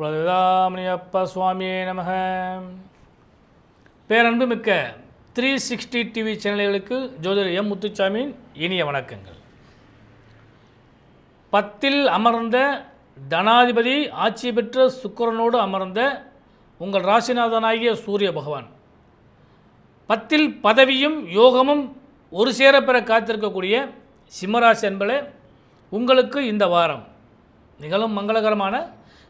குலதாமணியப்ப சுவாமியே நமக. பேரன்பு மிக்க த்ரீ சிக்ஸ்டி டிவி சேனல்களுக்கு ஜோதிடர் எம் முத்துச்சாமியின் இனிய வணக்கங்கள். பத்தில் அமர்ந்த தனாதிபதி ஆட்சி பெற்ற சுக்கரனோடு அமர்ந்த உங்கள் ராசிநாதனாகிய சூரிய பகவான். பத்தில் பதவியும் யோகமும் ஒரு சேர பெற காத்திருக்கக்கூடிய சிம்மராசி என்பதே உங்களுக்கு இந்த வாரம் நிகழும் மங்களகரமான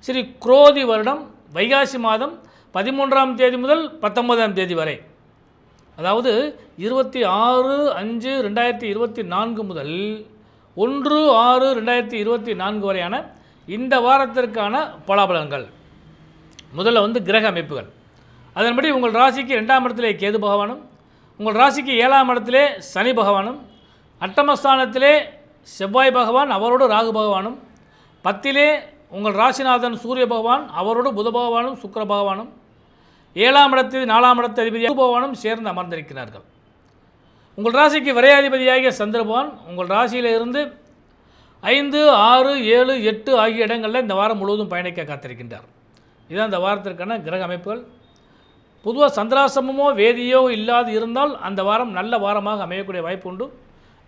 ஸ்ரீ குரோதி வருடம் வைகாசி மாதம் பதிமூன்றாம் தேதி முதல் பத்தொன்பதாம் தேதி வரை. அதாவது இருபத்தி ஆறு அஞ்சு ரெண்டாயிரத்தி இருபத்தி நான்கு முதல் ஒன்று ஆறு ரெண்டாயிரத்தி இருபத்தி நான்கு வரையான இந்த வாரத்திற்கான பலாபலன்கள். முதல்ல வந்து கிரக அமைப்புகள். அதன்படி உங்கள் ராசிக்கு ரெண்டாம் இடத்திலே கேது பகவானும் உங்கள் ராசிக்கு ஏழாம் இடத்திலே சனி பகவானும் அட்டமஸ்தானத்திலே செவ்வாய் பகவான் அவரோடு ராகு பகவானும் பத்திலே உங்கள் ராசிநாதன் சூரிய பகவான் அவரோடு புத பகவானும் சுக்கர பகவானும் ஏழாம் இடத்தில் நாலாம் இடத்து அதிபதி பகவானும் சேர்ந்து அமர்ந்திருக்கிறார்கள். உங்கள் ராசிக்கு விரையாதிபதியாகிய சந்திர பகவான் உங்கள் ராசியில் இருந்து ஐந்து ஆறு ஏழு எட்டு ஆகிய இடங்களில் இந்த வாரம் முழுவதும் பயணிக்க காத்திருக்கின்றார். இதுதான் இந்த வாரத்திற்கான கிரக அமைப்புகள். பொதுவாக சந்திராசிரமமோ வேதியோ இல்லாது இருந்தால் அந்த வாரம் நல்ல வாரமாக அமையக்கூடிய வாய்ப்பு உண்டு.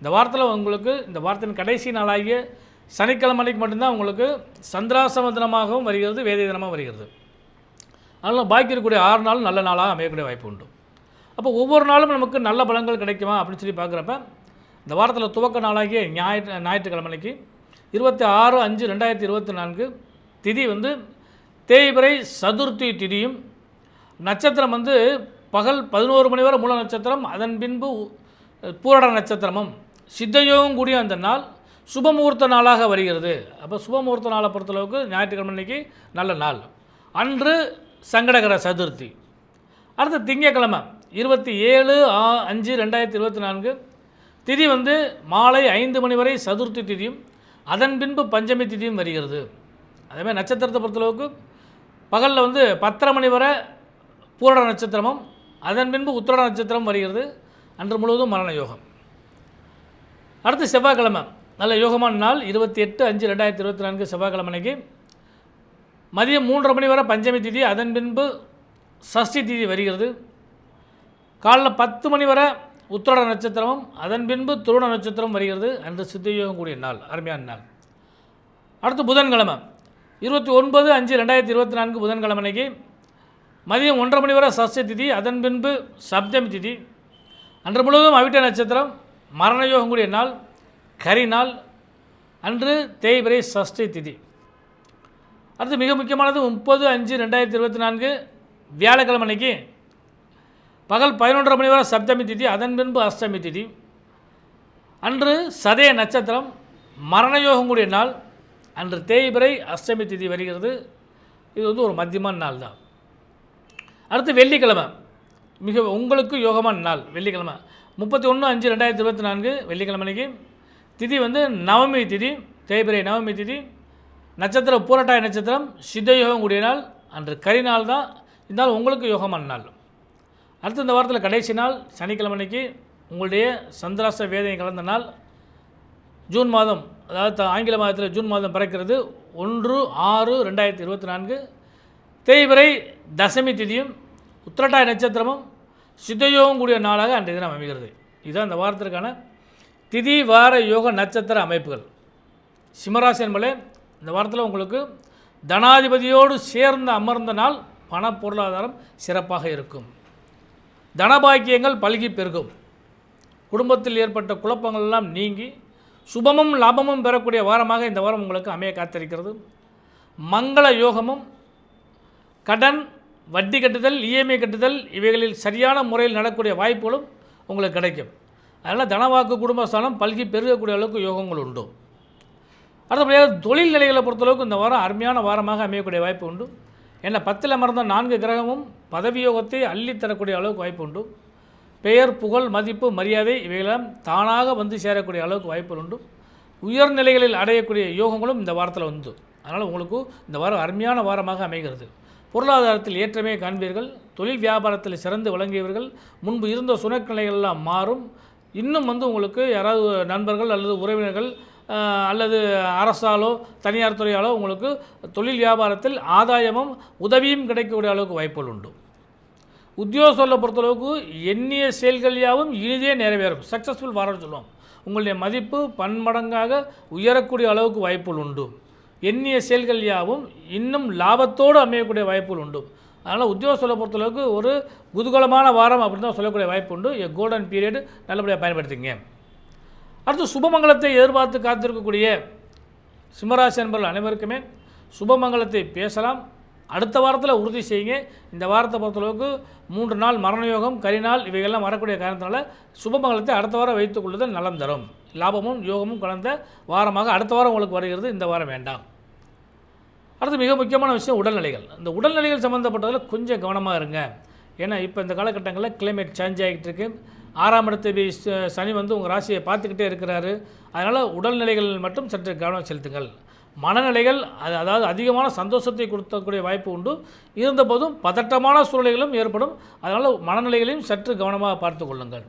இந்த வாரத்தில் உங்களுக்கு இந்த வாரத்தின் கடைசி நாளாகிய சனிக்கிழமை அன்றைக்கு மட்டும்தான் உங்களுக்கு சந்திராசம தினமாகவும் வருகிறது வேதிய தினமாக வருகிறது. அதனால் பாக்கி இருக்கக்கூடிய ஆறு நாள் நல்ல நாளாக அமையக்கூடிய வாய்ப்பு உண்டு. அப்போ ஒவ்வொரு நாளும் நமக்கு நல்ல பலங்கள் கிடைக்குமா அப்படின்னு சொல்லி பார்க்குறப்ப இந்த வாரத்தில் துவக்க நாளாகிய ஞாயிற்று ஞாயிற்றுக்கிழமைக்கு இருபத்தி ஆறு அஞ்சு ரெண்டாயிரத்தி இருபத்தி நான்கு திதி வந்து தேய்பிரை சதுர்த்தி திதியும் நட்சத்திரம் வந்து பகல் பதினோரு மணி வரை மூல நட்சத்திரம் அதன் பின்பு பூரட நட்சத்திரமும் சித்தயோகம் கூடிய அந்த நாள் சுபமுகூர்த்த நாளாக வருகிறது. அப்போ சுபமுகூர்த்த நாளை பொறுத்தளவுக்கு ஞாயிற்றுக்கிழமை அன்னைக்கு நல்ல நாள். அன்று சங்கடகர சதுர்த்தி. அடுத்து திங்கக்கிழமை இருபத்தி ஏழு ஆ அஞ்சு ரெண்டாயிரத்தி இருபத்தி நான்கு. திதி வந்து மாலை ஐந்து மணி வரை சதுர்த்தி திதியும் அதன் பின்பு பஞ்சமி திதியும் வருகிறது. அதேமாதிரி நட்சத்திரத்தை பொறுத்தளவுக்கு பகலில் வந்து பத்தரை மணி வரை பூரட நட்சத்திரமும் அதன் பின்பு உத்திரட நட்சத்திரம் வருகிறது. அன்று முழுவதும் மரண யோகம். அடுத்து செவ்வாய்க்கிழமை நல்ல யோகமான நாள். இருபத்தி எட்டு அஞ்சு ரெண்டாயிரத்தி இருபத்தி நான்கு செவ்வாய்க்கிழமை அன்னைக்கு மதியம் மூன்றரை மணி வரை பஞ்சமி திதி அதன் பின்பு சஷ்டி திதி வருகிறது. காலைல பத்து மணி வரை உத்திரட நட்சத்திரமும் அதன் பின்பு துருண நட்சத்திரம் வருகிறது. அன்று சித்தயோகம் கூடிய நாள் அருமையான நாள். அடுத்து புதன்கிழமை. இருபத்தி ஒன்பது அஞ்சு ரெண்டாயிரத்தி இருபத்தி நான்கு புதன்கிழமை அன்னைக்கு மதியம் ஒன்றரை மணி வரை சஷ்டி திதி அதன் பின்பு சப்தமி திதி. அன்று முழுவதும் அவிட்ட நட்சத்திரம் மரண யோகம் கூடிய நாள். கரி நாள் அன்று தேய்பிரை சஷ்டி திதி. அடுத்து மிக முக்கியமானது முப்பது அஞ்சு ரெண்டாயிரத்தி இருபத்தி நான்கு வியாழக்கிழமை அன்னைக்கு பகல் பதினொன்றரை மணி வரை சப்தமி திதி அதன் பின்பு அஷ்டமி திதி. அன்று சதய நட்சத்திரம் மரணயோகம் கூடிய நாள். அன்று தேய்பிரை அஷ்டமி திதி வருகிறது. இது வந்து ஒரு மத்தியமான நாள் தான். அடுத்து வெள்ளிக்கிழமை. மிக உங்களுக்கு யோகமான நாள் வெள்ளிக்கிழமை. முப்பத்தி ஒன்று அஞ்சு ரெண்டாயிரத்தி இருபத்தி நான்கு வெள்ளிக்கிழமை அன்னைக்கு திதி வந்து நவமி திதி தேய்பிரை நவமி திதி நட்சத்திரம் பூரட்டாய நட்சத்திரம் சித்த யோகம் கூடிய நாள் அன்று கரி நாள் தான். இந்த நாள் உங்களுக்கு யோகமான நாள். அடுத்து இந்த வாரத்தில் கடைசி நாள் சனிக்கிழமை அன்னைக்கு உங்களுடைய சந்திராச வேதனை கலந்த நாள். ஜூன் மாதம் அதாவது ஆங்கில மாதத்தில் ஜூன் மாதம் பிறக்கிறது ஒன்று ஆறு ரெண்டாயிரத்தி இருபத்தி நான்கு. தேய்பிறை தசமி திதியும் உத்திரட்டாய நட்சத்திரமும் சித்தயோகம் கூடிய நாளாக அன்றைய தினம் அமைகிறது. இதுதான் இந்த வாரத்திற்கான திதி வார யோக நட்சத்திர அமைப்புகள். சிம்மராசி என்பதே இந்த வாரத்தில் உங்களுக்கு தனாதிபதியோடு சேர்ந்து அமர்ந்த நாள் பண பொருளாதாரம் சிறப்பாக இருக்கும். தனபாக்கியங்கள் பல்கி பெருகும். குடும்பத்தில் ஏற்பட்ட குழப்பங்கள் எல்லாம் நீங்கி சுபமும் லாபமும் பெறக்கூடிய வாரமாக இந்த வாரம் உங்களுக்கு அமைய காத்திருக்கிறது. மங்கள யோகமும் கடன் வட்டி கட்டுதல் இஎம்ஐ கட்டுதல் இவைகளில் சரியான முறையில் நடக்கக்கூடிய வாய்ப்புகளும் உங்களுக்கு கிடைக்கும். அதனால் தனவாக்கு குடும்பஸ்தானம் பல்கி பெருகக்கூடிய அளவுக்கு யோகங்கள் உண்டு. அடுத்தபடியாக தொழில் நிலைகளை பொறுத்தளவுக்கு இந்த வாரம் அருமையான வாரமாக அமையக்கூடிய வாய்ப்பு உண்டு. ஏன்னா பத்தில் மறந்த நான்கு கிரகமும் பதவியோகத்தை அள்ளி தரக்கூடிய அளவுக்கு வாய்ப்பு உண்டு. பெயர் புகழ் மதிப்பு மரியாதை இவைகளெல்லாம் தானாக வந்து சேரக்கூடிய அளவுக்கு வாய்ப்புகள் உண்டு. உயர்நிலைகளில் அடையக்கூடிய யோகங்களும் இந்த வாரத்தில் உண்டு. அதனால் உங்களுக்கு இந்த வாரம் அருமையான வாரமாக அமைகிறது. பொருளாதாரத்தில் ஏற்றமே காண்பீர்கள். தொழில் வியாபாரத்தில் சிறந்து விளங்கியவர்கள். முன்பு இருந்த சுணக்கநிலைகள் மாறும். இன்னும் வந்து உங்களுக்கு யாராவது நண்பர்கள் அல்லது உறவினர்கள் அல்லது அரசாலோ தனியார் துறையாலோ உங்களுக்கு தொழில் வியாபாரத்தில் ஆதாயமும் உதவியும் கிடைக்கக்கூடிய அளவுக்கு வாய்ப்புகள் உண்டு. உத்தியோகத்தை பொறுத்தளவுக்கு எண்ணிய செயல்கள் யாவும் இனிதே நிறைவேறும். சக்ஸஸ்ஃபுல் வரன்னு சொல்லுவோம். உங்களுடைய மதிப்பு பன்மடங்காக உயரக்கூடிய அளவுக்கு வாய்ப்புகள் உண்டு. எண்ணிய செயல்கள் யாவும் இன்னும் லாபத்தோடு அமையக்கூடிய வாய்ப்புகள் உண்டு. அதனால் உத்தியோகத்தை பொறுத்தளவுக்கு ஒரு குதூகலமான வாரம் அப்படின்னு தான் சொல்லக்கூடிய வாய்ப்பு உண்டு. எ கோல்டன் பீரியடு நல்லபடியாக பயன்படுத்திங்க அடுத்து சுபமங்கலத்தை எதிர்பார்த்து காத்திருக்கக்கூடிய சிம்மராசி என்பவர்கள் அனைவருக்குமே சுபமங்கலத்தை பேசலாம். அடுத்த வாரத்தில் உறுதி செய்யுங்க. இந்த வாரத்தை பொறுத்தளவுக்கு மூன்று நாள் மரணயோகம் கரிநாள் இவைகள்லாம் வரக்கூடிய காரணத்தினால சுபமங்கலத்தை அடுத்த வாரம் வைத்துக் கொள்ளுதல் நலம் தரும். லாபமும் யோகமும் கலந்த வாரமாக அடுத்த வாரம் உங்களுக்கு வருகிறது. இந்த வாரம் வேண்டாம். அடுத்து மிக முக்கியமான விஷயம் உடல்நிலைகள். இந்த உடல்நிலைகள் சம்மந்தப்பட்டதில் கொஞ்சம் கவனமாக இருங்க. ஏன்னா இப்போ இந்த காலகட்டங்களில் கிளைமேட் சேஞ்ச் ஆகிட்டு இருக்கு. ஆறாம் இடத்து ச- சனி வந்து உங்கள் ராசியை பார்த்துக்கிட்டே இருக்கிறாரு. அதனால் உடல்நிலைகள் மட்டும் சற்று கவனம் செலுத்துங்கள். மனநிலைகள் அது அதாவது அதிகமான சந்தோஷத்தை கொடுத்தக்கூடிய வாய்ப்பு உண்டு. இருந்தபோதும் பதட்டமான சூழ்நிலைகளும் ஏற்படும். அதனால் மனநிலைகளையும் சற்று கவனமாக பார்த்து கொள்ளுங்கள்.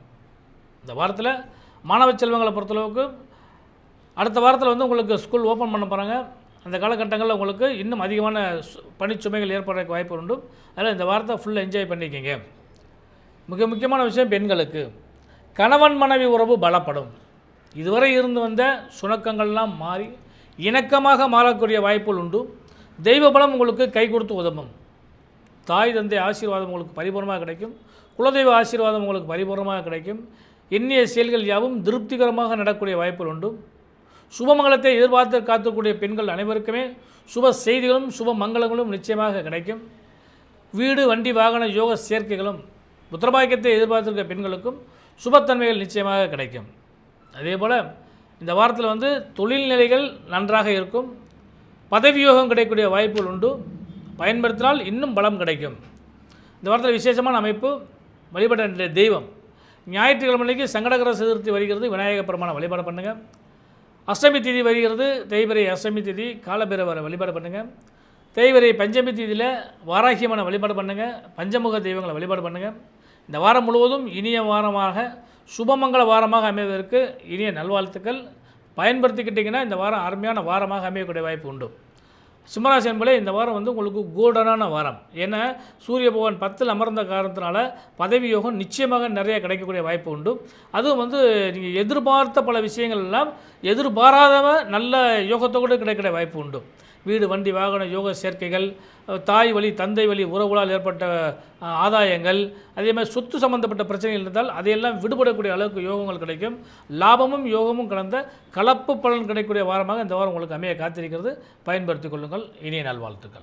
இந்த வாரத்தில் மாணவ செல்வங்களை பொறுத்தளவுக்கு அடுத்த வாரத்தில் வந்து உங்களுக்கு ஸ்கூல் ஓப்பன் பண்ண போகிறாங்க அந்த காலகட்டங்களில் உங்களுக்கு இன்னும் அதிகமான சு- பணிச்சுமைகள் ஏற்படுறதுக்கு வாய்ப்பு உண்டு. அதனால் இந்த வாரத்தை ஃபுல்லாக என்ஜாய் பண்ணிக்கிங்க. மிக முக்கியமான விஷயம் பெண்களுக்கு. கணவன் மனைவி உறவு பலப்படும். இதுவரை இருந்து வந்த சுணக்கங்கள்லாம் மாறி இணக்கமாக மாறக்கூடிய வாய்ப்புகள் உண்டு. தெய்வ பலம் உங்களுக்கு கை கொடுத்து உதவும். தாய் தந்தை ஆசீர்வாதம் உங்களுக்கு பரிபூர்ணமாக கிடைக்கும். குலதெய்வ ஆசீர்வாதம் உங்களுக்கு பரிபூர்ணமாக கிடைக்கும். எண்ணிய செயல்கள் யாவும் திருப்திகரமாக நடக்கக்கூடிய வாய்ப்புகள் உண்டு. சுபமங்கலத்தை எதிர்பார்த்து காத்துக்கூடிய பெண்கள் அனைவருக்குமே சுப செய்திகளும் சுப மங்களங்களும் நிச்சயமாக கிடைக்கும். வீடு வண்டி வாகன யோக சேர்க்கைகளும் புத்திரபாக்கியத்தை எதிர்பார்த்திருக்க பெண்களுக்கும் சுபத்தன்மைகள் நிச்சயமாக கிடைக்கும். அதே போல் இந்த வாரத்தில் வந்து தொழில்நிலைகள் நன்றாக இருக்கும். பதவியோகம் கிடைக்கக்கூடிய வாய்ப்புகள் உண்டு. பயன்படுத்தினால் இன்னும் பலம் கிடைக்கும். இந்த வாரத்தில் விசேஷமான அமைப்பு வழிபட வேண்டிய தெய்வம். ஞாயிற்றுக்கிழமைக்கு சங்கடகர சதுர்த்தி வருகிறது. விநாயகப் பெருமான வழிபாடு பண்ணுங்கள் அஷ்டமி திதி வருகிறது. தேய்பிரை அஷ்டமி திதி காலபைரவரை வழிபாடு பண்ணுங்கள் தேய்பிரை பஞ்சமி திதியில் வாராகியமான வழிபாடு பண்ணுங்கள் பஞ்சமுக தெய்வங்களை வழிபாடு பண்ணுங்கள் இந்த வாரம் முழுவதும் இனிய வாரமாக சுபமங்கள வாரமாக அமைவதற்கு இனிய நல்வாழ்த்துக்கள். பயன்படுத்திக்கிட்டிங்கன்னா இந்த வாரம் அருமையான வாரமாக அமையக்கூடிய வாய்ப்பு உண்டு. சிம்மராசி என்பதே இந்த வாரம் வந்து உங்களுக்கு கோல்டனான வாரம். ஏன்னா சூரிய பகவான் பத்தில் அமர்ந்த காரணத்தினால பதவி யோகம் நிச்சயமாக நிறைய கிடைக்கக்கூடிய வாய்ப்பு உண்டு. அதுவும் வந்து நீங்கள் எதிர்பார்த்த பல விஷயங்கள் எல்லாம் எதிர்பாராதவ நல்ல யோகத்தோடு கிடைக்கிற வாய்ப்பு உண்டு. வீடு வண்டி வாகன யோக சேர்க்கைகள் தாய் வழி தந்தை வழி உறவுகளால் ஏற்பட்ட ஆதாயங்கள் அதே மாதிரி சொத்து சம்பந்தப்பட்ட பிரச்சனைகள் இருந்தால் அதையெல்லாம் விடுபடக்கூடிய அளவுக்கு யோகங்கள் கிடைக்கும். லாபமும் யோகமும் கலந்த கலப்பு பலன் கிடைக்கக்கூடிய வாரமாக இந்த வாரம் உங்களுக்கு அமைய காத்திருக்கிறது. பயன்படுத்திக் கொள்ளுங்கள். இனிய நல்வாழ்த்துக்கள்